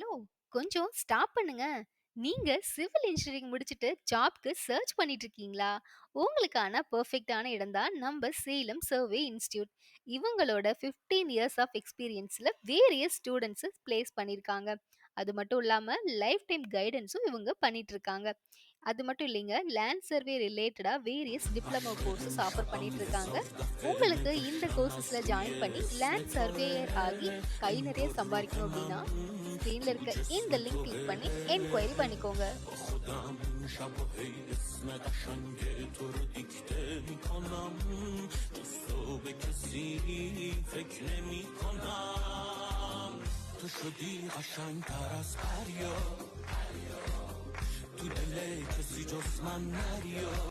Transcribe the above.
Hello! கொஞ்சம் stop பண்ணுங்க. நீங்க சிவில் இன்ஜினியரிங் முடிச்சுட்டு ஜாப்க்கு சர்ச் பண்ணிட்டு இருக்கீங்களா? உங்களுக்கான பெர்ஃபெக்ட்டான இடம் தான் நம்ம சேலம் சர்வே இன்ஸ்டியூட் இவங்களோட 15 இயர்ஸ் ஆஃப் எக்ஸ்பீரியன்ஸ்ல வேரியஸ் ஸ்டூடெண்ட்ஸு பிளேஸ் பண்ணியிருக்காங்க. அது மட்டும் இல்லாம லைஃப் டைம் கைடன்ஸும் இவங்க பண்ணிட்டு இருக்காங்க. அது மட்டும் இல்லைங்க, லேண்ட் சர்வே ரிலேட்டடா வேரியஸ் டிப்ளமோ கோர்சஸ் ஆஃபர் பண்ணிட்டு இருக்காங்க. உங்களுக்கு இந்த கோர்சஸ்ல ஜாயின் பண்ணி லேண்ட் சர்வேயர் ஆகி கை நிறைய சம்பாதிக்கணும் அப்படின்னா, ஸ்க்ரீன்ல இருக்க இந்த லிங்க் கிளிக் பண்ணி என்கொயரி பண்ணிக்கோங்க. تو شدی قشنگتر از پریا تو دل کسی جز من